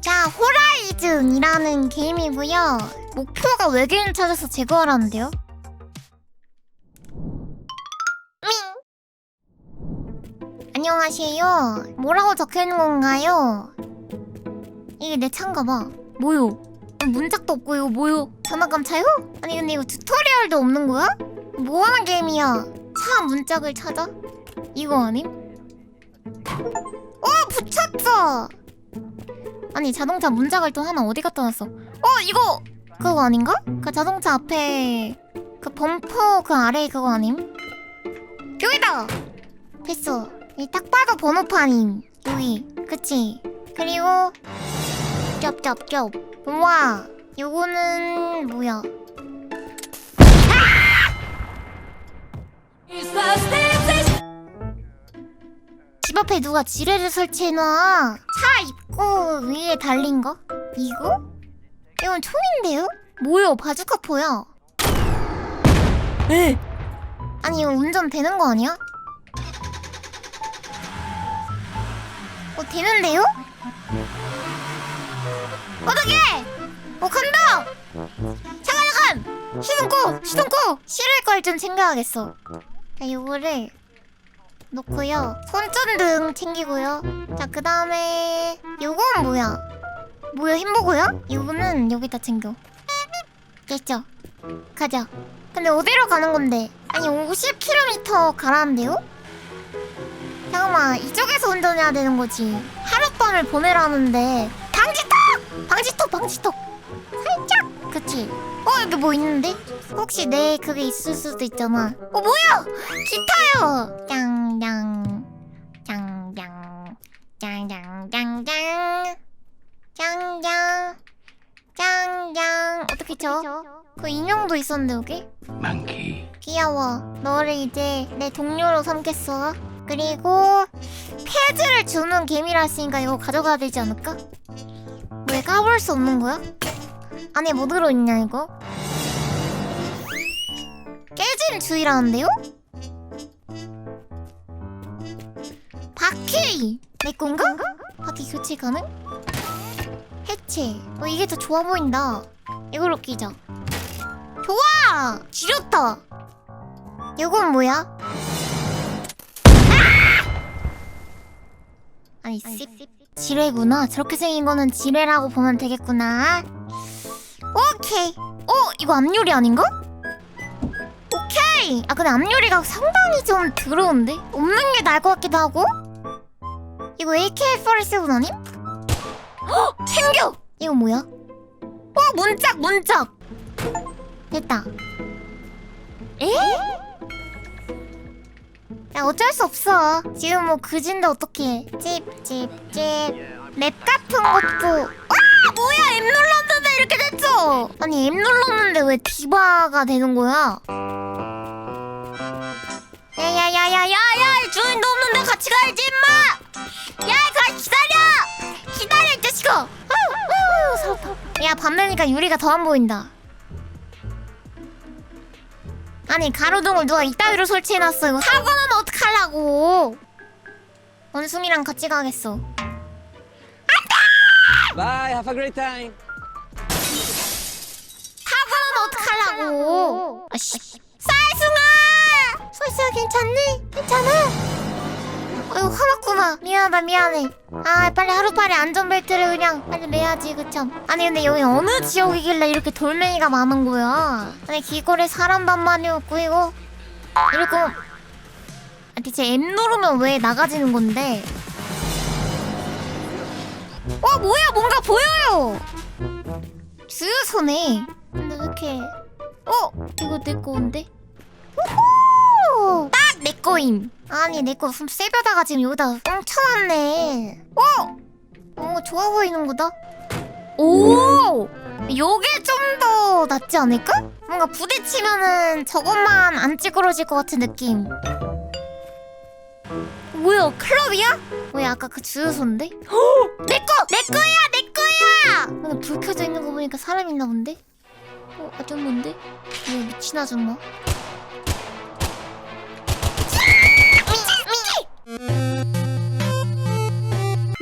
자, 호라이즌이라는 게임이고요. 목표가 외계인 찾아서 제거하라는데요. 밍. 안녕하세요. 뭐라고 적혀 있는 건가요? 이게 내 차인가 봐. 뭐요? 문짝도 없고 이거 뭐요? 장난감 차요? 아니 근데 이거 튜토리얼도 없는 거야? 뭐 하는 게임이야? 차 문짝을 찾아? 이거 아님? 어 붙였어! 아니 자동차 또 하나 어디 갖다 놨어? 어 이거 그거 아닌가? 그 자동차 앞에 그 범퍼 그 아래 그거 아님? 여기다! 됐어 이 딱 봐도 번호판임 여기 그치? 그리고 쩝쩝쩝 우와 요거는 뭐야 집 앞에 누가 지뢰를 설치해놔 차 입구 위에 달린 거? 이거? 이건 총인데요? 뭐요 바주카포야 에 아니 이거 운전 되는 거 아니야? 어 되는데요? 어떡해! 어 간다! 잠깐 잠깐! 시동 꺼! 시동 꺼! 실을 걸좀 챙겨야겠어 자 요거를 놓고요 손전등 챙기고요 자 그 다음에 요건 뭐야? 뭐야 햄버거야? 요거는 여기다 챙겨 됐죠? 가자 근데 어디로 가는 건데? 아니 50km 가라는데요? 잠깐만 이쪽에서 운전해야 되는 거지 하룻밤을 보내라는데 방지턱! 방지턱 방지턱 살짝 그치? 어 여기 뭐 있는데? 혹시 내 그게 있을 수도 있잖아 어 뭐야! 기타요! 짱 짱짱 짱짱짱짱 짱짱 짱짱 어떻게 쳐? 그 인형도 있었는데 여기? monkey, 귀여워. 너를 이제 내 동료로 삼겠어. 그리고 패즈를 주는 게임이라 했으니까 이거 가져가야 되지 않을까? 왜 까볼 수 없는 거야? 안에 뭐 들어있냐 이거? 깨진 주의라는데요? 바퀴! 내 건가? 바퀴 교체 가능? 해체. 어 이게 더 좋아 보인다. 이걸로 끼자. 좋아! 지렸다! 이건 뭐야? 아! 아니 씨 지뢰구나 저렇게 생긴 거는 지뢰라고 보면 되겠구나 오케이 어? 이거 앞유리 아닌가? 오케이 아 근데 앞유리가 상당히 좀 더러운데? 없는 게 나을 것 같기도 하고 이거 AK-47 아님? 헉! 챙겨! 이거 뭐야? 어 문짝 문짝 됐다. 에? 야 어쩔 수 없어. 지금 뭐 그진데 어떡해. 찝찝찝. 맵 같은 것도. 와 뭐야 M 눌렀는데 이렇게 됐어. 아니 M 눌렀는데 왜 디바가 되는 거야? 야야야야야야 주인도 없는데 같이 가야지 임마. 야 같이 기다려. 기다려 이 자식아. 야밤 되니까 유리가 더 안 보인다. 아니 가로등을 누가 이따위로 설치해놨어 이거 사고 나면 어떡하려고 원숭이랑 같이 가겠어 Bye, have a great time. 사고 나면 어떡하려고 아씨 괜찮니? 괜찮아? 어이구 화났구나. 미안하다 미안해. 아 빨리 하루빨리 안전벨트를 그냥 빨리 매야지 그참 아니 근데 여기 어느 지역이길래 이렇게 돌멩이가 많은 거야? 아니 사람도 안 많이 없고 이거. 이러고 아 대체 M 누르면 왜 나가지는 건데? 어 뭐야? 뭔가 보여요! 주유소네. 근데 왜 이렇게 어? 이거 내딱 내 거임. 아니 내 거 세벼다가 지금 여기다 엉쳐놨네. 어? 뭔가 좋아 보이는 거다. 오, 요게 좀 더 낫지 않을까? 뭔가 부딪히면은 저것만 안 찌그러질 것 같은 느낌. 뭐야 클럽이야? 뭐야 아까 그 주유소인데? 내 거! 내 거야! 내 거야! 근데 불 켜져 있는 거 보니까 사람 있나 본데? 어 아줌마인데? 뭐야 미친 아줌마?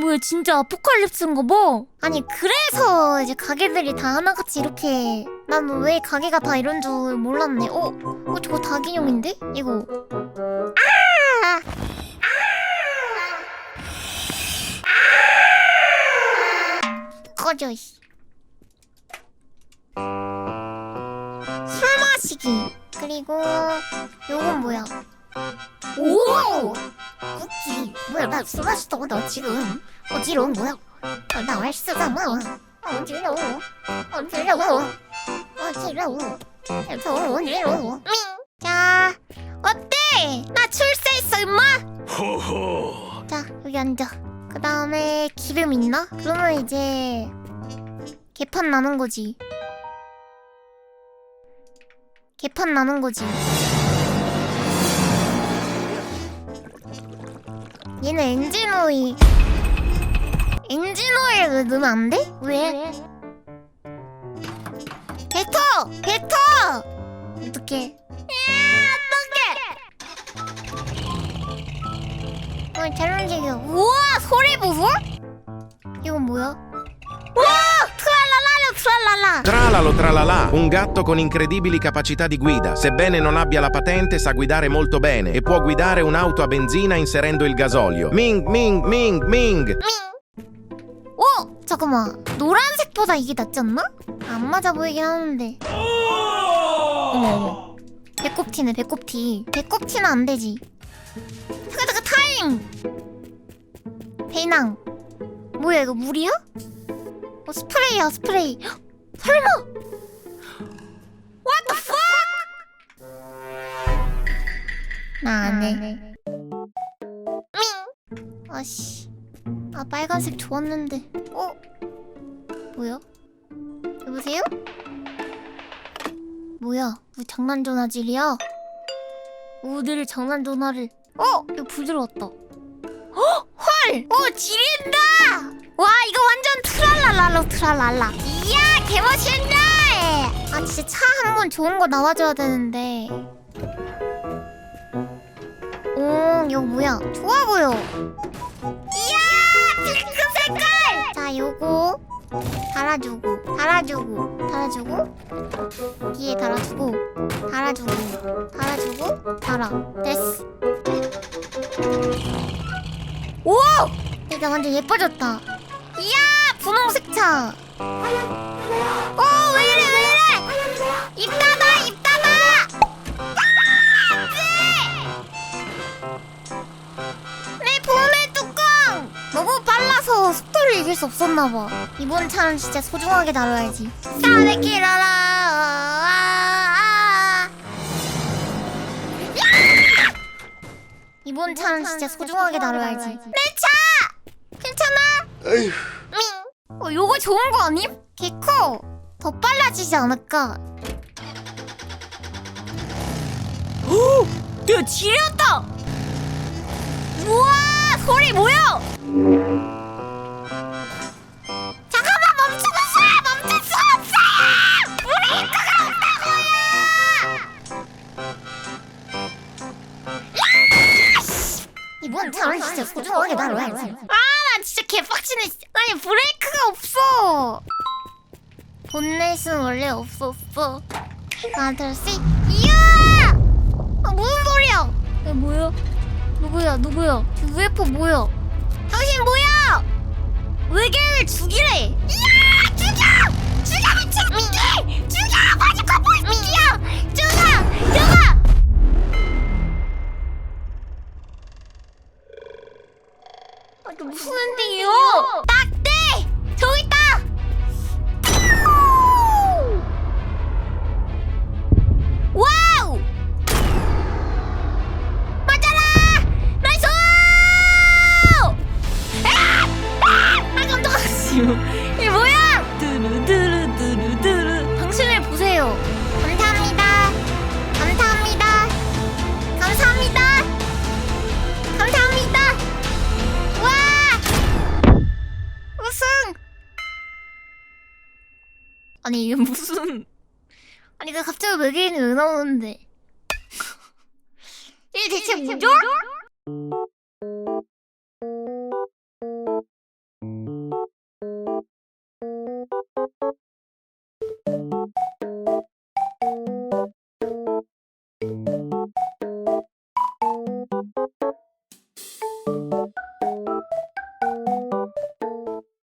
뭐야 진짜 아포칼립스인가 봐. 아니 그래서 이제 가게들이 다 하나같이 이렇게 난 왜 가게가 다 이런 줄 몰랐네. 어? 어 저거 닭인형인데? 이거. 아! 아! 꺼져 씨. 술 마시기. 그리고 요건 뭐야? 오! 웃기. 뭐야 나술 마셨다고 너 지금 어지러운 뭐야? 어, 나할 수잖아. 어지러워. 어지러워. 어지러워. 어지러워. 어지러워. 밍. 자 어때? 나 출세했어 임마. 호호. 자 여기 앉아. 그 다음에 기름 있나? 그러면 이제 개판 나는 거지. 개판 나는 거지. 얘는 엔진 오일. 엔진 오일 넣으면 안 돼? 왜? 뱉어! 뱉어! 어떡해. 야, 어떡해! 어, 잘 움직여. 우와, 소리 보소? 이건 뭐야? 와! 트랄랄라라, 트랄랄라! Tralalo tralala, un gatto con incredibili capacità di guida. Sebbene non abbia la patente, sa guidare molto bene e può guidare un'auto a benzina inserendo il gasolio. Ming, ming, ming, ming. 어? 잠깐만. 노란색보다 이게 낫지 않나? 안 맞아 보이긴 하는데. 어머, 어머. 배꼽티네, 배꼽티. 배꼽티는 안 되지. 잠깐, 잠깐, 타임! 배낭. 뭐야, 이거 물이야? 어, 스프레이야, 스프레이. 헉, 설마! What the fuck? 나 안 해. 밍! 아씨. 아 빨간색 좋았는데 어? 뭐야? 여보세요? 뭐야 왜 장난 전화질이야? 오늘 장난 전화를 어? 이거 어? 헐! 어 지린다! 와 이거 완전 트랄랄랄로 트랄랄라. 이야 개멋있네! 아 진짜 차 한 번 좋은 거 나와줘야 되는데. 오 이거 뭐야? 좋아 보여. 이야 핑크 색깔! 자 요거 달아주고 달아주고 달아주고 뒤에 달아주고 달아주고 달아주고 달아. 됐어. 오! 이제 완전 예뻐졌다. 이야 분홍색 차 오, 왜 이래, 왜 이래! 입 닫아, 입! 아, 안 돼! 내 보내 뚜껑! 너무 빨라서 속도를 이길 수 없었나봐. 이번 차는 진짜 소중하게 다뤄야지. 사내키라라! 이번 차는 진짜 소중하게 다뤄야지. 내 차! 괜찮아? 밍! 어, 요거 좋은 거 아님? 개커! 더 빨라지지 않을까? 오! 야, 지렸다! 우와! 소리 뭐야? 잠깐만 멈춰보세요! 멈출 수 없어요! 브레이크가 없다고요! 야! 씨! 이번 차는 진짜 소중하게 다뤄야지. 아, 나 진짜 개빡치네. 아니, 브레이크가 없어. 본넷은 원래 없었어. 둘, 셋. 이야! 아, 무슨 소리야? 야, 뭐야? 누구야, 누구야? 저 UFO 뭐야? 당신 뭐야? 외계인을 죽이래! 이야! 아니 이게 무슨 아니 그 갑자기 외계인이 왜 나오는데 이게 대체 뭐죠?